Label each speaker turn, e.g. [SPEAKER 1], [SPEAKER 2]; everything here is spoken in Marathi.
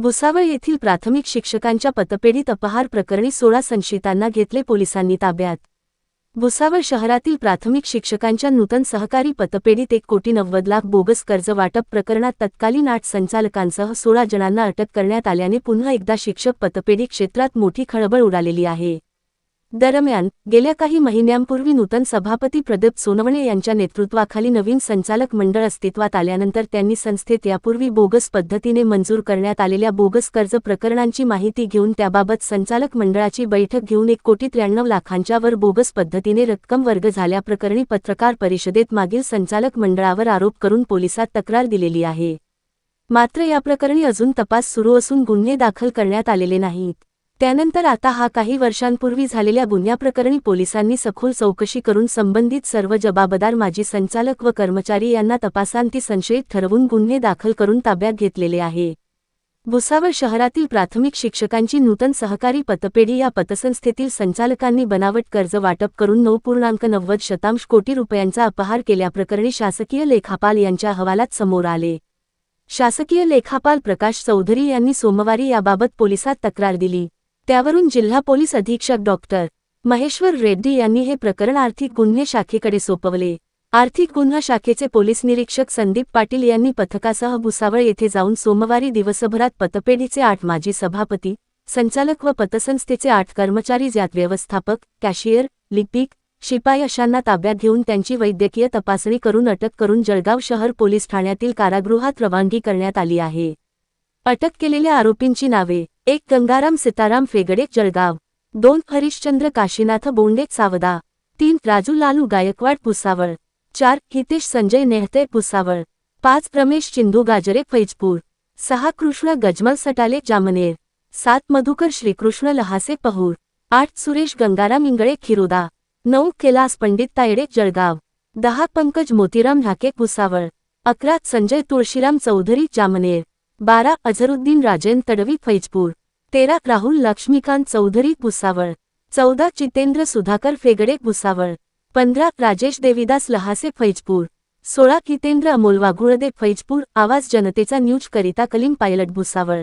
[SPEAKER 1] भुसावळ येथील प्राथमिक शिक्षकांच्या पतपेढीत अपहार प्रकरणी सोळा संशयितांना घेतले पोलिसांनी ताब्यात. भुसावळ शहरातील प्राथमिक शिक्षकांच्या नूतन सहकारी पतपेढीत एक कोटी नव्वद लाख बोगस कर्ज वाटप प्रकरणात तत्कालीन आठ संचालकांसह सोळा जणांना अटक करण्यात आल्याने पुन्हा एकदा शिक्षक पतपेढी क्षेत्रात मोठी खळबळ उडालेली आहे. दरम्यान गेल्या काही महिन्यांपूर्वी नूतन सभापती प्रदीप सोनवणे यांच्या नेतृत्वाखाली नवीन संचालक मंडळ अस्तित्वात आल्यानंतर त्यांनी संस्थेत यापूर्वी बोगस पद्धतीने मंजूर करण्यात आलेल्या बोगस कर्ज प्रकरणांची माहिती घेऊन त्याबाबत संचालक मंडळाची बैठक घेऊन एक कोटी त्र्याण्णव लाखांच्या वर बोगस पद्धतीने रक्कम वर्ग झाल्याप्रकरणी पत्रकार परिषदेत मागील संचालक मंडळावर आरोप करून पोलिसात तक्रार दिलेली आहे. मात्र या प्रकरणी अजून तपास सुरू असून गुन्हे दाखल करण्यात आलेले नाहीत. त्यानंतर आता हा काही वर्षांपूर्वी झालेल्या गुन्ह्याप्रकरणी पोलिसांनी सखोल चौकशी करून संबंधित सर्व जबाबदार माजी संचालक व कर्मचारी यांना तपासांती संशयित ठरवून गुन्हे दाखल करून ताब्यात घेतलेले आहे. भुसावळ शहरातील प्राथमिक शिक्षकांची नूतन सहकारी पतपेढी या पतसंस्थेतील संचालकांनी बनावट कर्ज वाटप करून नऊ पूर्णांक नव्वद शतांश कोटी रुपयांचा अपहार केल्याप्रकरणी शासकीय लेखापाल यांच्या अहवालात समोर आले. शासकीय लेखापाल प्रकाश चौधरी यांनी सोमवारी याबाबत पोलिसात तक्रार दिली. त्यावरून जिल्हा पोलीस अधीक्षक डॉक्टर महेश्वर रेड्डी यांनी हे प्रकरण आर्थिक गुन्हे शाखेकडे सोपवले. आर्थिक गुन्हा शाखेचे पोलीस निरीक्षक संदीप पाटील यांनी पथकासह भुसावळ येथे जाऊन सोमवारी दिवसभरात पतपेढीचे आठ माजी सभापती संचालक व पतसंस्थेचे आठ कर्मचारी ज्यात व्यवस्थापक कॅशियर लिपिक शिपाई अशांना ताब्यात घेऊन त्यांची वैद्यकीय तपासणी करून अटक करून जळगाव शहर पोलीस ठाण्यातील कारागृहात रवानगी करण्यात आली आहे. अटक केलेल्या आरोपींची नावे एक गंगाराम सीताराम फेगडे जळगाव. दोन हरिश्चंद्र काशीनाथ बोंडे सावदा. तीन राजू लालू गायकवाड भुसावळ. चार हितेश संजय नेहते भुसावळ. पाच रमेश चिंधू गाजरे फैजपूर. सहा कृष्ण गजमल सटाले जामनेर. सात मधुकर श्रीकृष्ण लहासे पहूर. आठ सुरेश गंगाराम इंगळे खिरोदा. नऊ कैलास पंडित तायडे जळगाव. दहा पंकज मोतीराम ढाके भुसावळ. अकरा संजय तुळशीराम चौधरी जामनेर. बारा अझरुद्दीन राजेन तडवी फैजपूर तेरा राहुल लक्ष्मीकांत चौधरी भुसावळ चौदा जितेंद्र सुधाकर फेगडे भुसावळ पंधरा राजेश देविदास लहासे फैजपूर सोळा कितेंद्र अमोल वाघुळदे फैजपूर आवाज जनतेचा न्यूज करिता कलीम पायलट भुसावळ.